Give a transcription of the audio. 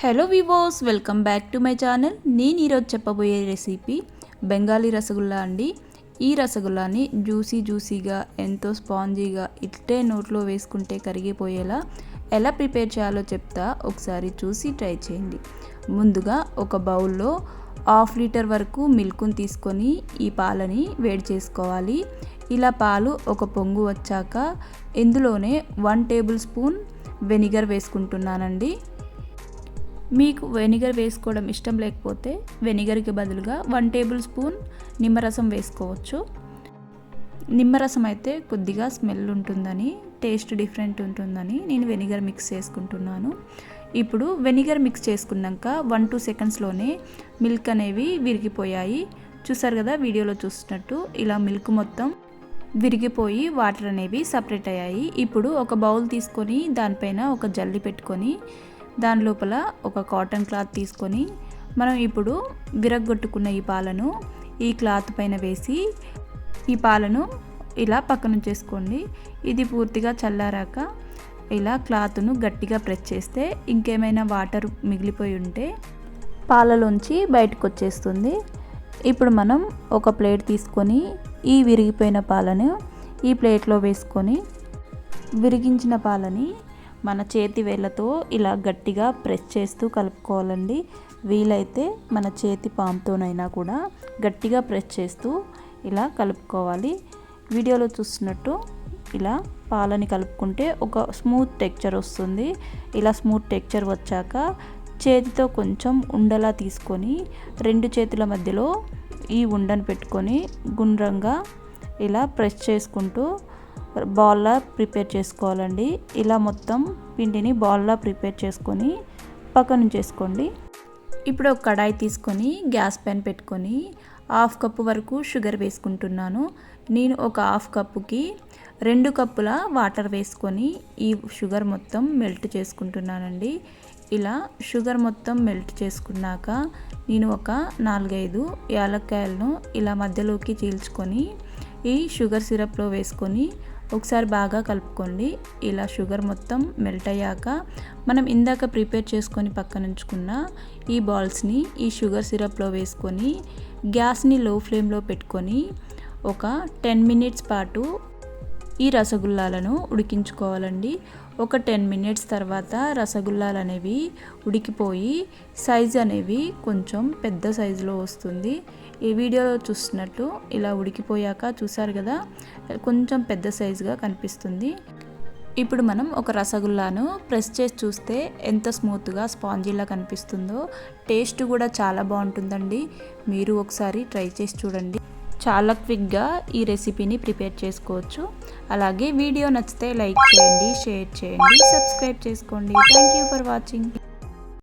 Hello viewers welcome back to my channel నేను ఈరోజు చెప్పబోయే రెసిపీ బెంగాలీ రసగుల్లా అండి. ఈ రసగుల్లాని జ్యూసీ జ్యూసీగా ఎంతో స్పాంజీగా ఇట్టే నోట్లో వేసుకుంటే కరిగిపోయేలా ఎలా ప్రిపేర్ చేయాలో చెప్తా. ఒకసారి చూసి ట్రై చేయండి. ముందుగా ఒక బౌల్లో హాఫ్ లీటర్ వరకు మిల్క్ని తీసుకొని ఈ పాలని వేడి చేసుకోవాలి. ఇలా పాలు ఒక పొంగు వచ్చాక ఇందులోనే వన్ టేబుల్ స్పూన్ వెనిగర్ వేసుకుంటున్నానండి. మీకు వెనిగర్ వేసుకోవడం ఇష్టం లేకపోతే వెనిగర్కి బదులుగా వన్ టేబుల్ స్పూన్ నిమ్మరసం వేసుకోవచ్చు. నిమ్మరసం అయితే కొద్దిగా స్మెల్ ఉంటుందని టేస్ట్ డిఫరెంట్ ఉంటుందని నేను వెనిగర్ మిక్స్ చేసుకుంటున్నాను. ఇప్పుడు వెనిగర్ మిక్స్ చేసుకున్నాక వన్ టూ సెకండ్స్లోనే మిల్క్ అనేవి విరిగిపోయాయి. చూసారు కదా వీడియోలో చూసినట్టు ఇలా మిల్క్ మొత్తం విరిగిపోయి వాటర్ అనేవి సపరేట్ అయ్యాయి. ఇప్పుడు ఒక బౌల్ తీసుకొని దానిపైన ఒక జల్లి పెట్టుకొని దాని లోపల ఒక కాటన్ క్లాత్ తీసుకొని మనం ఇప్పుడు విరగ్గొట్టుకున్న ఈ పాలను ఈ క్లాత్ పైన వేసి ఈ పాలను ఇలా పక్కన చేసుకోండి. ఇది పూర్తిగా చల్లారాక ఇలా క్లాత్ను గట్టిగా ప్రెస్ చేస్తే ఇంకేమైనా వాటర్ మిగిలిపోయి ఉంటే పాలలోంచి బయటకు వచ్చేస్తుంది. ఇప్పుడు మనం ఒక ప్లేట్ తీసుకొని ఈ విరిగిపోయిన పాలను ఈ ప్లేట్లో వేసుకొని విరిగించిన పాలని మన చేతి వేళ్ళతో ఇలా గట్టిగా ప్రెస్ చేస్తూ కలుపుకోవాలండి. వీలైతే మన చేతి పాముతోనైనా కూడా గట్టిగా ప్రెస్ చేస్తూ ఇలా కలుపుకోవాలి. వీడియోలో చూస్తున్నట్టు ఇలా పాలని కలుపుకుంటే ఒక స్మూత్ టెక్చర్ వస్తుంది. ఇలా స్మూత్ టెక్చర్ వచ్చాక చేతితో కొంచెం ఉండలా తీసుకొని రెండు చేతుల మధ్యలో ఈ ఉండను పెట్టుకొని గుండ్రంగా ఇలా ప్రెస్ చేసుకుంటూ బాల్లా ప్రిపేర్ చేసుకోవాలండి. ఇలా మొత్తం పిండిని బాల్లా ప్రిపేర్ చేసుకొని పక్కన చేసుకోండి ఇప్పుడు ఒక కడాయి తీసుకొని గ్యాస్ పైన పెట్టుకొని హాఫ్ కప్పు వరకు షుగర్ వేసుకుంటున్నాను. నేను ఒక హాఫ్ కప్పుకి రెండు కప్పుల వాటర్ వేసుకొని ఈ షుగర్ మొత్తం మెల్ట్ చేసుకుంటున్నానండి. ఇలా షుగర్ మొత్తం మెల్ట్ చేసుకున్నాక నేను ఒక నాలుగైదు యాలక్కాయలను ఇలా మధ్యలోకి చీల్చుకొని ఈ షుగర్ సిరప్లో వేసుకొని ఒకసారి బాగా కలుపుకోండి. ఇలా షుగర్ మొత్తం మెల్ట్ అయ్యాక మనం ఇందాక ప్రిపేర్ చేసుకొని పక్కన ఉంచుకున్న ఈ బాల్స్ని ఈ షుగర్ సిరప్లో వేసుకొని గ్యాస్ని లో ఫ్లేమ్లో పెట్టుకొని ఒక టెన్ మినిట్స్ పాటు ఈ రసగుల్లాలను ఉడికించుకోవాలండి. ఒక టెన్ మినిట్స్ తర్వాత రసగుల్లాలు అనేవి ఉడికిపోయి సైజ్ అనేవి కొంచెం పెద్ద సైజులో వస్తుంది. ఈ వీడియోలో చూసినట్టు ఇలా ఉడికిపోయాక చూసారు కదా కొంచెం పెద్ద సైజుగా కనిపిస్తుంది. ఇప్పుడు మనం ఒక రసగుల్లాను ప్రెస్ చేసి చూస్తే ఎంత స్మూత్గా స్పాంజీలా కనిపిస్తుందో. టేస్ట్ కూడా చాలా బాగుంటుందండి. మీరు ఒకసారి ట్రై చేసి చూడండి. చాలా క్విక్గా ఈ రెసిపీని ప్రిపేర్ చేసుకోవచ్చు. అలాగే వీడియో నచ్చితే లైక్ చేయండి షేర్ చేయండి సబ్స్క్రైబ్ చేసుకోండి. Thank you for watching